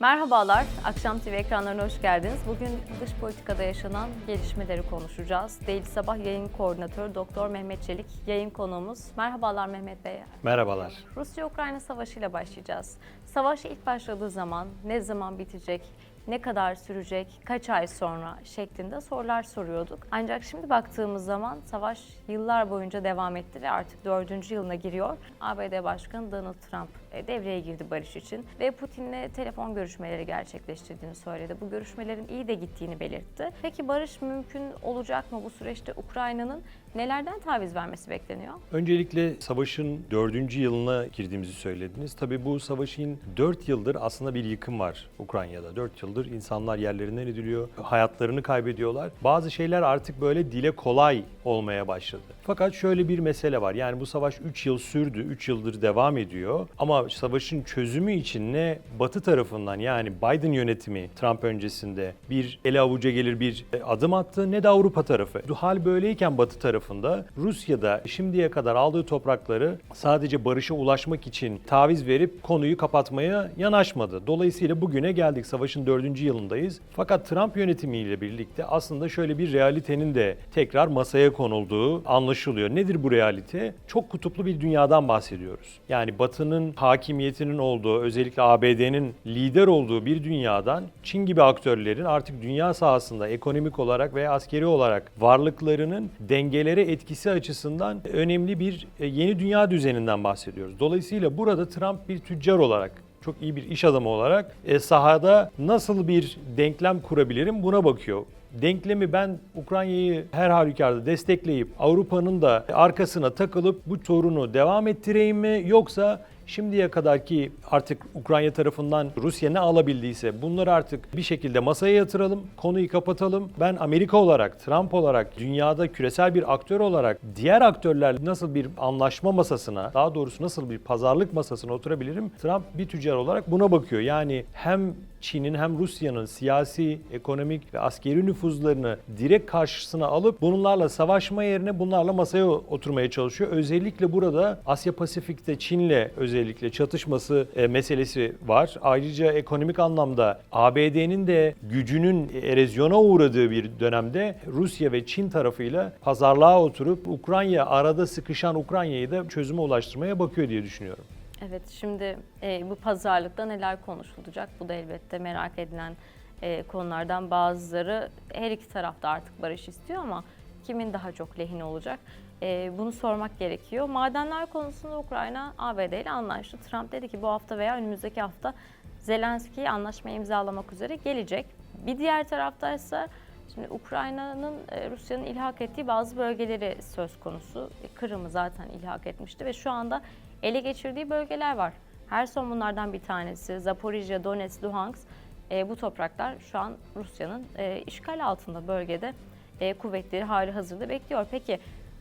Merhabalar, Akşam TV ekranlarına hoş geldiniz. Bugün dış politikada yaşanan gelişmeleri konuşacağız. Değil Sabah yayın koordinatörü Doktor Mehmet Çelik yayın konuğumuz. Merhabalar Mehmet Bey. Merhabalar. Rusya-Ukrayna savaşı ile başlayacağız. Savaş ilk başladığı zaman ne zaman bitecek, ne kadar sürecek, kaç ay sonra şeklinde sorular soruyorduk. Ancak şimdi baktığımız zaman savaş yıllar boyunca devam etti ve artık dördüncü yılına giriyor. ABD Başkanı Donald Trump devreye girdi barış için ve Putin'le telefon görüşmeleri gerçekleştirdiğini söyledi. Bu görüşmelerin iyi de gittiğini belirtti. Peki barış mümkün olacak mı bu süreçte Ukrayna'nın nelerden taviz vermesi bekleniyor? Öncelikle savaşın dördüncü yılına girdiğimizi söylediniz. Tabii bu savaşın dört yıldır aslında bir yıkım var Ukrayna'da. Dört yıldır insanlar yerlerinden ediliyor, hayatlarını kaybediyorlar. Bazı şeyler artık böyle dile kolay olmaya başladı. Fakat şöyle bir mesele var. Yani bu savaş 3 yıl sürdü, 3 yıldır devam ediyor. Ama savaşın çözümü için ne Batı tarafından yani Biden yönetimi Trump öncesinde bir ele avuca gelir bir adım attı ne de Avrupa tarafı. Hal böyleyken Batı tarafında Rusya'da şimdiye kadar aldığı toprakları sadece barışa ulaşmak için taviz verip konuyu kapatmaya yanaşmadı. Dolayısıyla bugüne geldik. Savaşın dördüncü yılındayız. Fakat Trump yönetimiyle birlikte aslında şöyle bir realitenin de tekrar masaya konulduğu anlaşılıyor. Nedir bu realite? Çok kutuplu bir dünyadan bahsediyoruz. Yani Batı'nın hakimiyetinin olduğu, özellikle ABD'nin lider olduğu bir dünyadan Çin gibi aktörlerin artık dünya sahasında ekonomik olarak veya askeri olarak varlıklarının dengelere etkisi açısından önemli bir e, yeni dünya düzeninden bahsediyoruz. Dolayısıyla burada Trump bir tüccar olarak çok iyi bir iş adamı olarak e, sahada nasıl bir denklem kurabilirim buna bakıyor. Denklemi ben Ukrayna'yı her halükarda destekleyip Avrupa'nın da arkasına takılıp bu sorunu devam ettireyim mi yoksa şimdiye kadarki artık Ukrayna tarafından Rusya ne alabildiyse bunları artık bir şekilde masaya yatıralım, konuyu kapatalım. Ben Amerika olarak, Trump olarak, dünyada küresel bir aktör olarak diğer aktörler nasıl bir anlaşma masasına, daha doğrusu nasıl bir pazarlık masasına oturabilirim? Trump bir tüccar olarak buna bakıyor. Yani hem Çin'in hem Rusya'nın siyasi, ekonomik ve askeri nüfuzlarını direkt karşısına alıp bunlarla savaşma yerine bunlarla masaya oturmaya çalışıyor. Özellikle burada Asya Pasifik'te Çin'le özellikle çatışması e, meselesi var. Ayrıca ekonomik anlamda ABD'nin de gücünün erozyona uğradığı bir dönemde Rusya ve Çin tarafıyla pazarlığa oturup Ukrayna arada sıkışan Ukrayna'yı da çözüme ulaştırmaya bakıyor diye düşünüyorum. Evet, şimdi e, bu pazarlıkta neler konuşulacak? Bu da elbette merak edilen e, konulardan bazıları. Her iki tarafta artık barış istiyor ama kimin daha çok lehine olacak? E, bunu sormak gerekiyor. Madenler konusunda Ukrayna ABD ile anlaştı. Trump dedi ki bu hafta veya önümüzdeki hafta Zelenski anlaşmayı imzalamak üzere gelecek. Bir diğer tarafta ise Şimdi Ukrayna'nın e, Rusya'nın ilhak ettiği bazı bölgeleri söz konusu. E, Kırım'ı zaten ilhak etmişti ve şu anda ele geçirdiği bölgeler var. Herson bunlardan bir tanesi. Zaporijya, Donetsk, Luhansk e, bu topraklar şu an Rusya'nın e, işgal altında bölgede e, kuvvetleri hali hazırda bekliyor. Peki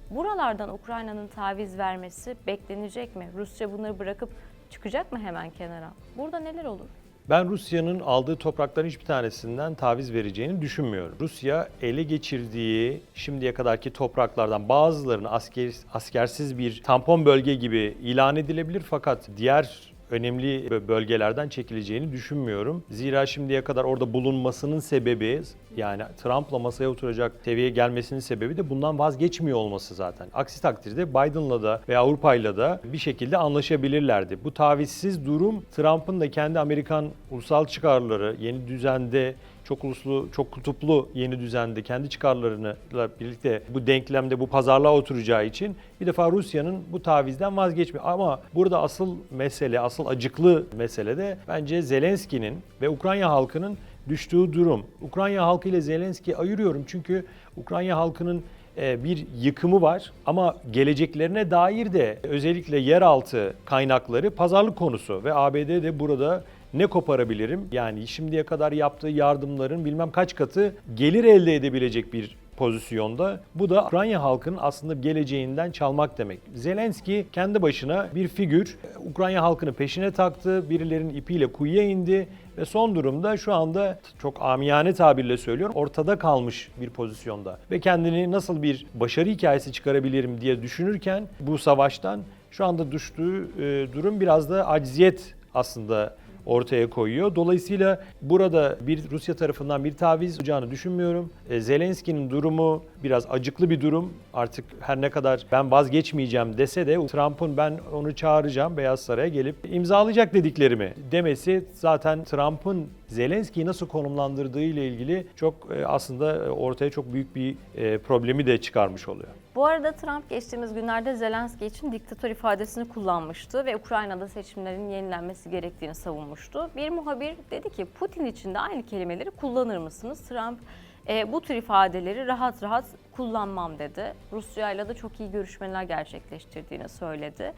buralardan Ukrayna'nın taviz vermesi beklenecek mi? Rusya bunları bırakıp çıkacak mı hemen kenara? Burada neler olur? Ben Rusya'nın aldığı toprakların hiçbir tanesinden taviz vereceğini düşünmüyorum. Rusya ele geçirdiği şimdiye kadarki topraklardan bazılarını asker, askersiz bir tampon bölge gibi ilan edilebilir fakat diğer önemli bölgelerden çekileceğini düşünmüyorum. Zira şimdiye kadar orada bulunmasının sebebi yani Trump'la masaya oturacak seviyeye gelmesinin sebebi de bundan vazgeçmiyor olması zaten. Aksi takdirde Biden'la da ve Avrupa'yla da bir şekilde anlaşabilirlerdi. Bu tavizsiz durum Trump'ın da kendi Amerikan ulusal çıkarları yeni düzende çok uluslu, çok kutuplu yeni düzende kendi çıkarlarıyla birlikte bu denklemde bu pazarlığa oturacağı için bir defa Rusya'nın bu tavizden vazgeçmiyor. Ama burada asıl mesele, asıl acıklı mesele de bence Zelenski'nin ve Ukrayna halkının düştüğü durum. Ukrayna halkı ile Zelenski'yi ayırıyorum çünkü Ukrayna halkının e, bir yıkımı var ama geleceklerine dair de özellikle yeraltı kaynakları pazarlık konusu ve ABD de burada ne koparabilirim? Yani şimdiye kadar yaptığı yardımların bilmem kaç katı gelir elde edebilecek bir pozisyonda. Bu da Ukrayna halkının aslında geleceğinden çalmak demek. Zelenski kendi başına bir figür. Ukrayna halkını peşine taktı, birilerinin ipiyle kuyuya indi ve son durumda şu anda çok amiyane tabirle söylüyorum ortada kalmış bir pozisyonda. Ve kendini nasıl bir başarı hikayesi çıkarabilirim diye düşünürken bu savaştan şu anda düştüğü e, durum biraz da acziyet aslında ortaya koyuyor. Dolayısıyla burada bir Rusya tarafından bir taviz olacağını düşünmüyorum. E, Zelenski'nin durumu biraz acıklı bir durum. Artık her ne kadar ben vazgeçmeyeceğim dese de Trump'ın ben onu çağıracağım Beyaz Saray'a gelip imzalayacak dediklerimi demesi zaten Trump'ın Zelenski'yi nasıl konumlandırdığı ile ilgili çok e, aslında ortaya çok büyük bir e, problemi de çıkarmış oluyor. Bu arada Trump geçtiğimiz günlerde Zelenski için diktatör ifadesini kullanmıştı ve Ukrayna'da seçimlerin yenilenmesi gerektiğini savunmuştu. Bir muhabir dedi ki Putin için de aynı kelimeleri kullanır mısınız? Trump e, bu tür ifadeleri rahat rahat kullanmam dedi. Rusya ile de çok iyi görüşmeler gerçekleştirdiğini söyledi.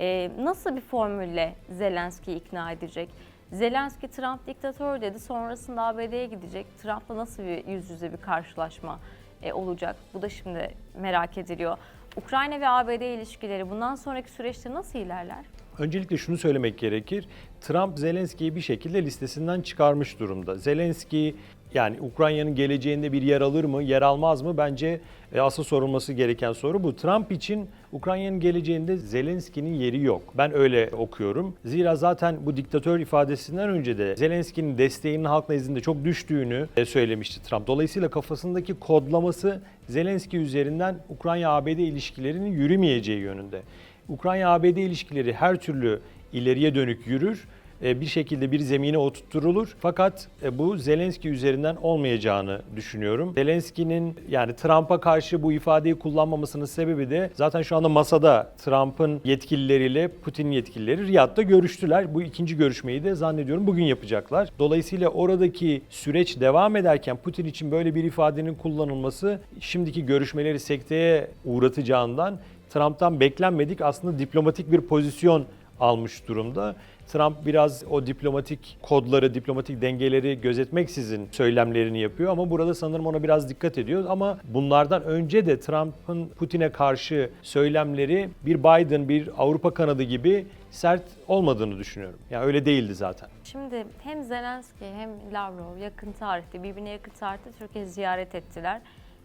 E, nasıl bir formülle Zelenski'yi ikna edecek? Zelenski Trump diktatör dedi. Sonrasında ABD'ye gidecek. Trump'la nasıl bir yüz yüze bir karşılaşma e, olacak? Bu da şimdi merak ediliyor. Ukrayna ve ABD ilişkileri bundan sonraki süreçte nasıl ilerler? Öncelikle şunu söylemek gerekir. Trump Zelenski'yi bir şekilde listesinden çıkarmış durumda. Zelenski yani Ukrayna'nın geleceğinde bir yer alır mı, yer almaz mı? Bence e, asıl sorulması gereken soru bu. Trump için Ukrayna'nın geleceğinde Zelenski'nin yeri yok. Ben öyle okuyorum. Zira zaten bu diktatör ifadesinden önce de Zelenski'nin desteğinin halk nezdinde çok düştüğünü e, söylemişti Trump. Dolayısıyla kafasındaki kodlaması Zelenski üzerinden Ukrayna-ABD ilişkilerinin yürümeyeceği yönünde. Ukrayna-ABD ilişkileri her türlü ileriye dönük yürür bir şekilde bir zemine oturtturulur. Fakat e, bu Zelenski üzerinden olmayacağını düşünüyorum. Zelenski'nin yani Trump'a karşı bu ifadeyi kullanmamasının sebebi de zaten şu anda masada Trump'ın yetkilileriyle Putin yetkilileri Riyad'da görüştüler. Bu ikinci görüşmeyi de zannediyorum bugün yapacaklar. Dolayısıyla oradaki süreç devam ederken Putin için böyle bir ifadenin kullanılması şimdiki görüşmeleri sekteye uğratacağından Trump'tan beklenmedik aslında diplomatik bir pozisyon almış durumda. Trump biraz o diplomatik kodları, diplomatik dengeleri gözetmeksizin söylemlerini yapıyor ama burada sanırım ona biraz dikkat ediyor. Ama bunlardan önce de Trump'ın Putin'e karşı söylemleri bir Biden, bir Avrupa kanadı gibi sert olmadığını düşünüyorum. Yani öyle değildi zaten. Şimdi hem Zelenski hem Lavrov yakın tarihte, birbirine yakın tarihte Türkiye ziyaret ettiler.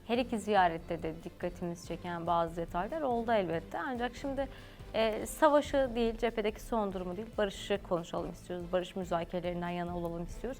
Her iki ziyarette de dikkatimizi çeken bazı detaylar oldu elbette. Ancak şimdi e, savaşı değil, cephedeki son durumu değil, barışı konuşalım istiyoruz. Barış müzakerelerinden yana olalım istiyoruz.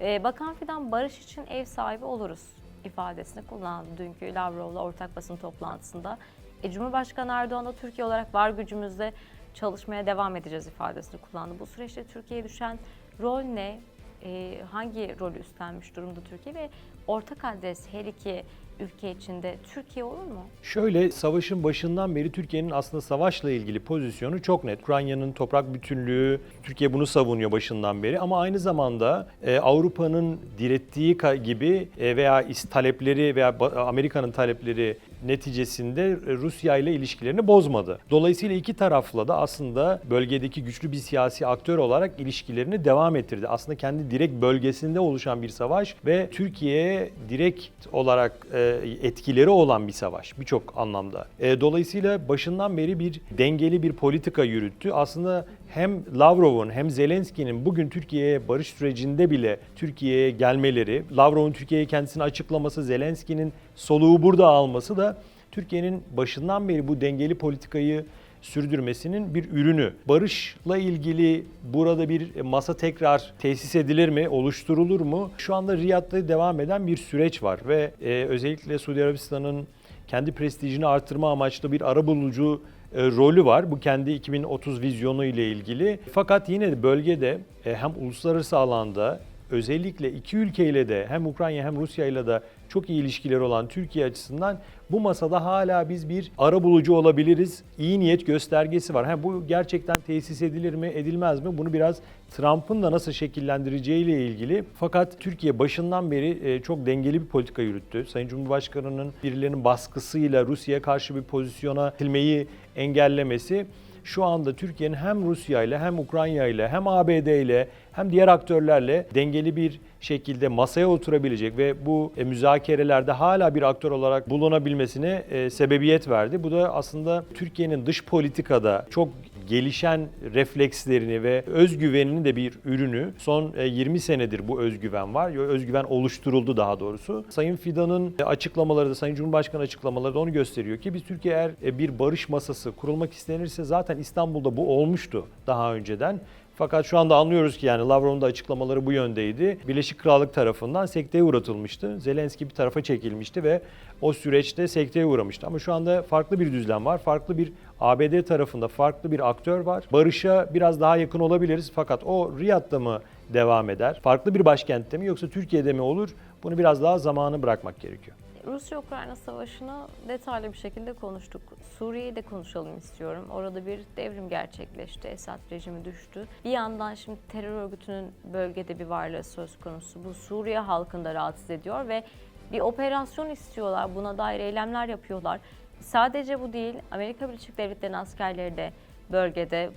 E, Bakan Fidan barış için ev sahibi oluruz ifadesini kullandı dünkü Lavrov'la ortak basın toplantısında. E, Cumhurbaşkanı Erdoğan da Türkiye olarak var gücümüzle çalışmaya devam edeceğiz ifadesini kullandı. Bu süreçte Türkiye'ye düşen rol ne? E, hangi rolü üstlenmiş durumda Türkiye ve ortak adres her iki ülke içinde Türkiye olur mu? Şöyle savaşın başından beri Türkiye'nin aslında savaşla ilgili pozisyonu çok net. Ukrayna'nın toprak bütünlüğü, Türkiye bunu savunuyor başından beri ama aynı zamanda e, Avrupa'nın direttiği gibi e, veya talepleri veya Amerika'nın talepleri neticesinde Rusya ile ilişkilerini bozmadı. Dolayısıyla iki tarafla da aslında bölgedeki güçlü bir siyasi aktör olarak ilişkilerini devam ettirdi. Aslında kendi direkt bölgesinde oluşan bir savaş ve Türkiye'ye direkt olarak e, etkileri olan bir savaş birçok anlamda. E, dolayısıyla başından beri bir dengeli bir politika yürüttü. Aslında hem Lavrov'un hem Zelenski'nin bugün Türkiye'ye barış sürecinde bile Türkiye'ye gelmeleri, Lavrov'un Türkiye'ye kendisini açıklaması, Zelenski'nin soluğu burada alması da Türkiye'nin başından beri bu dengeli politikayı sürdürmesinin bir ürünü. Barışla ilgili burada bir masa tekrar tesis edilir mi, oluşturulur mu? Şu anda Riyad'da devam eden bir süreç var ve e, özellikle Suudi Arabistan'ın kendi prestijini artırma amaçlı bir arabulucu rolü var. Bu kendi 2030 vizyonu ile ilgili. Fakat yine de bölgede e, hem uluslararası alanda özellikle iki ülkeyle de hem Ukrayna hem Rusya ile de çok iyi ilişkileri olan Türkiye açısından bu masada hala biz bir arabulucu olabiliriz. İyi niyet göstergesi var. Ha, bu gerçekten tesis edilir mi, edilmez mi? Bunu biraz Trump'ın da nasıl şekillendireceği ile ilgili. Fakat Türkiye başından beri e, çok dengeli bir politika yürüttü. Sayın Cumhurbaşkanı'nın birilerinin baskısıyla Rusya'ya karşı bir pozisyona gitmeyi engellemesi şu anda Türkiye'nin hem Rusya ile hem Ukrayna ile hem ABD ile hem diğer aktörlerle dengeli bir şekilde masaya oturabilecek ve bu e, müzakerelerde hala bir aktör olarak bulunabilmesine e, sebebiyet verdi. Bu da aslında Türkiye'nin dış politikada çok gelişen reflekslerini ve özgüveninin de bir ürünü. Son e, 20 senedir bu özgüven var. Özgüven oluşturuldu daha doğrusu. Sayın Fidan'ın e, açıklamaları da, Sayın Cumhurbaşkanı açıklamaları da onu gösteriyor ki biz Türkiye eğer e, bir barış masası kurulmak istenirse zaten İstanbul'da bu olmuştu daha önceden. Fakat şu anda anlıyoruz ki yani Lavrov'un da açıklamaları bu yöndeydi. Birleşik Krallık tarafından sekteye uğratılmıştı. Zelenski bir tarafa çekilmişti ve o süreçte sekteye uğramıştı. Ama şu anda farklı bir düzlem var. Farklı bir ABD tarafında farklı bir aktör var. Barış'a biraz daha yakın olabiliriz fakat o Riyad'da mı devam eder? Farklı bir başkentte mi yoksa Türkiye'de mi olur? Bunu biraz daha zamanı bırakmak gerekiyor. Rusya-Ukrayna savaşını detaylı bir şekilde konuştuk. Suriye'yi de konuşalım istiyorum. Orada bir devrim gerçekleşti. Esad rejimi düştü. Bir yandan şimdi terör örgütünün bölgede bir varlığı söz konusu. Bu Suriye halkını da rahatsız ediyor ve bir operasyon istiyorlar. Buna dair eylemler yapıyorlar. Sadece bu değil. Amerika Birleşik Devletleri'nin askerleri de bölgede.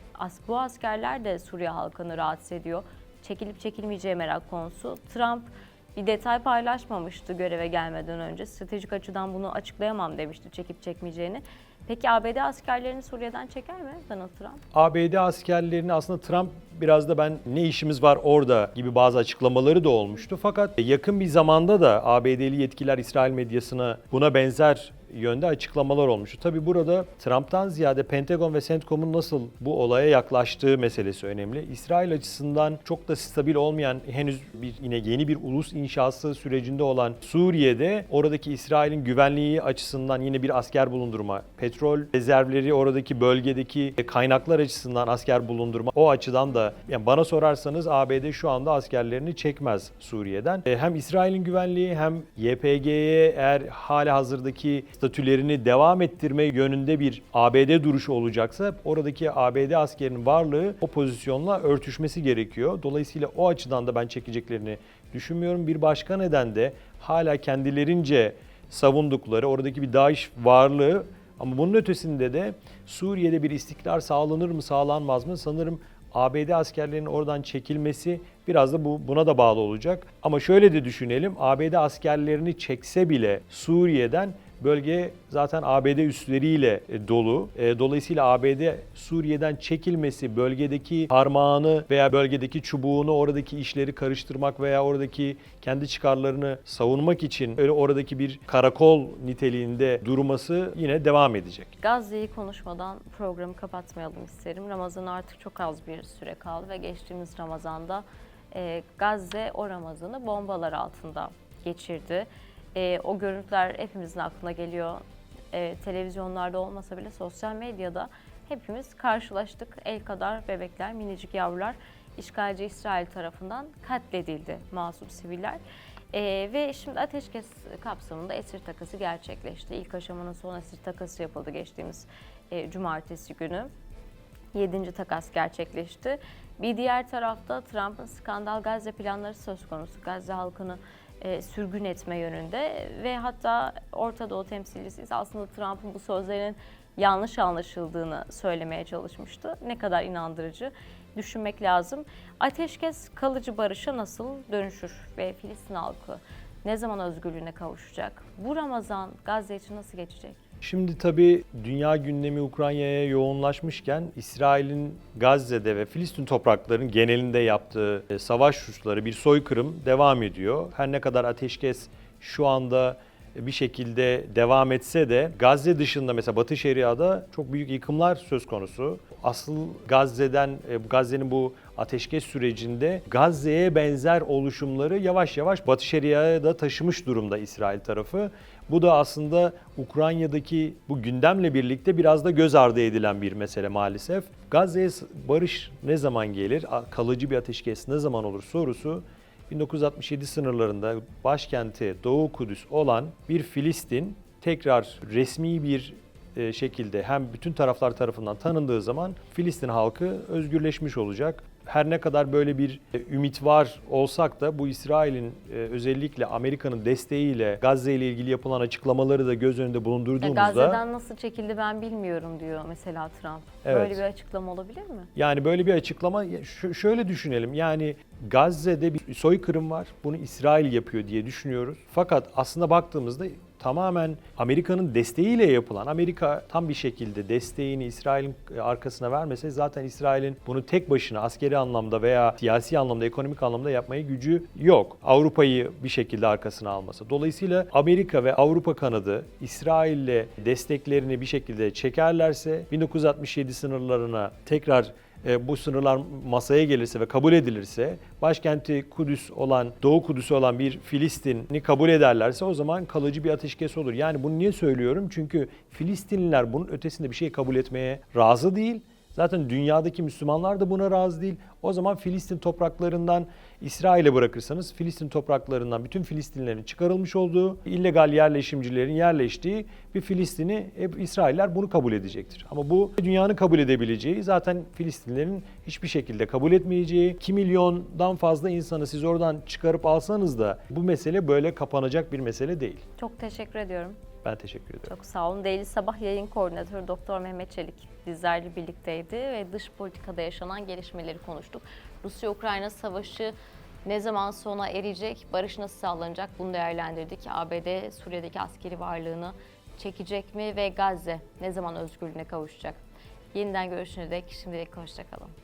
Bu askerler de Suriye halkını rahatsız ediyor. Çekilip çekilmeyeceği merak konusu. Trump bir detay paylaşmamıştı göreve gelmeden önce. Stratejik açıdan bunu açıklayamam demişti çekip çekmeyeceğini. Peki ABD askerlerini Suriye'den çeker mi Donald Trump? ABD askerlerini aslında Trump biraz da ben ne işimiz var orada gibi bazı açıklamaları da olmuştu. Fakat yakın bir zamanda da ABD'li yetkililer İsrail medyasına buna benzer yönde açıklamalar olmuştu. Tabi burada Trump'tan ziyade Pentagon ve CENTCOM'un nasıl bu olaya yaklaştığı meselesi önemli. İsrail açısından çok da stabil olmayan henüz bir yine yeni bir ulus inşası sürecinde olan Suriye'de oradaki İsrail'in güvenliği açısından yine bir asker bulundurma, petrol rezervleri oradaki bölgedeki kaynaklar açısından asker bulundurma o açıdan da yani bana sorarsanız ABD şu anda askerlerini çekmez Suriye'den. E, Hem İsrail'in güvenliği hem YPG'ye eğer hala hazırdaki statülerini devam ettirme yönünde bir ABD duruşu olacaksa oradaki ABD askerinin varlığı o pozisyonla örtüşmesi gerekiyor. Dolayısıyla o açıdan da ben çekeceklerini düşünmüyorum. Bir başka neden de hala kendilerince savundukları oradaki bir DAEŞ varlığı ama bunun ötesinde de Suriye'de bir istikrar sağlanır mı sağlanmaz mı sanırım ABD askerlerinin oradan çekilmesi biraz da bu buna da bağlı olacak. Ama şöyle de düşünelim. ABD askerlerini çekse bile Suriye'den bölge zaten ABD üsleriyle e, dolu. E, Dolayısıyla ABD Suriye'den çekilmesi bölgedeki parmağını veya bölgedeki çubuğunu oradaki işleri karıştırmak veya oradaki kendi çıkarlarını savunmak için öyle oradaki bir karakol niteliğinde durması yine devam edecek. Gazze'yi konuşmadan programı kapatmayalım isterim. Ramazan artık çok az bir süre kaldı ve geçtiğimiz Ramazan'da e, Gazze o Ramazan'ı bombalar altında geçirdi. E, o görüntüler hepimizin aklına geliyor. E, televizyonlarda olmasa bile sosyal medyada hepimiz karşılaştık. El kadar bebekler, minicik yavrular işgalci İsrail tarafından katledildi masum siviller. Ee, ve şimdi ateşkes kapsamında esir takası gerçekleşti. İlk aşamanın son esir takası yapıldı geçtiğimiz e, cumartesi günü. Yedinci takas gerçekleşti. Bir diğer tarafta Trump'ın skandal Gazze planları söz konusu. Gazze halkını e, sürgün etme yönünde ve hatta Orta Doğu temsilcisi aslında Trump'ın bu sözlerinin yanlış anlaşıldığını söylemeye çalışmıştı. Ne kadar inandırıcı düşünmek lazım. Ateşkes kalıcı barışa nasıl dönüşür ve Filistin halkı ne zaman özgürlüğüne kavuşacak? Bu Ramazan Gazze için nasıl geçecek? Şimdi tabii dünya gündemi Ukrayna'ya yoğunlaşmışken İsrail'in Gazze'de ve Filistin topraklarının genelinde yaptığı e, savaş suçları bir soykırım devam ediyor. Her ne kadar ateşkes şu anda bir şekilde devam etse de Gazze dışında mesela Batı Şeria'da çok büyük yıkımlar söz konusu. Asıl Gazze'den e, Gazze'nin bu ateşkes sürecinde Gazze'ye benzer oluşumları yavaş yavaş Batı Şeria'ya da taşımış durumda İsrail tarafı. Bu da aslında Ukrayna'daki bu gündemle birlikte biraz da göz ardı edilen bir mesele maalesef. Gazze'ye barış ne zaman gelir, kalıcı bir ateşkes ne zaman olur sorusu 1967 sınırlarında başkenti Doğu Kudüs olan bir Filistin tekrar resmi bir e, şekilde hem bütün taraflar tarafından tanındığı zaman Filistin halkı özgürleşmiş olacak. Her ne kadar böyle bir e, ümit var olsak da bu İsrail'in e, özellikle Amerika'nın desteğiyle Gazze ile ilgili yapılan açıklamaları da göz önünde bulundurduğumuzda Gazze'den nasıl çekildi ben bilmiyorum diyor mesela Trump. Evet. Böyle bir açıklama olabilir mi? Yani böyle bir açıklama şöyle düşünelim. Yani Gazze'de bir soykırım var. Bunu İsrail yapıyor diye düşünüyoruz. Fakat aslında baktığımızda tamamen Amerika'nın desteğiyle yapılan, Amerika tam bir şekilde desteğini İsrail'in arkasına vermese zaten İsrail'in bunu tek başına askeri anlamda veya siyasi anlamda, ekonomik anlamda yapmaya gücü yok. Avrupa'yı bir şekilde arkasına alması. Dolayısıyla Amerika ve Avrupa kanadı İsrail'le desteklerini bir şekilde çekerlerse 1967 sınırlarına tekrar e, bu sınırlar masaya gelirse ve kabul edilirse, başkenti Kudüs olan, Doğu Kudüs'ü olan bir Filistin'i kabul ederlerse o zaman kalıcı bir ateşkes olur. Yani bunu niye söylüyorum? Çünkü Filistinliler bunun ötesinde bir şey kabul etmeye razı değil. Zaten dünyadaki Müslümanlar da buna razı değil. O zaman Filistin topraklarından İsrail'e bırakırsanız Filistin topraklarından bütün Filistinlerin çıkarılmış olduğu, illegal yerleşimcilerin yerleştiği bir Filistin'i hep İsrailler bunu kabul edecektir. Ama bu dünyanın kabul edebileceği zaten Filistinlerin hiçbir şekilde kabul etmeyeceği 2 milyondan fazla insanı siz oradan çıkarıp alsanız da bu mesele böyle kapanacak bir mesele değil. Çok teşekkür ediyorum. Ben teşekkür ederim. Çok sağ olun. Daily Sabah yayın koordinatörü Doktor Mehmet Çelik bizlerle birlikteydi ve dış politikada yaşanan gelişmeleri konuştuk. Rusya-Ukrayna savaşı ne zaman sona erecek, barış nasıl sağlanacak bunu değerlendirdik. ABD Suriye'deki askeri varlığını çekecek mi ve Gazze ne zaman özgürlüğüne kavuşacak? Yeniden görüşene dek şimdilik hoşçakalın.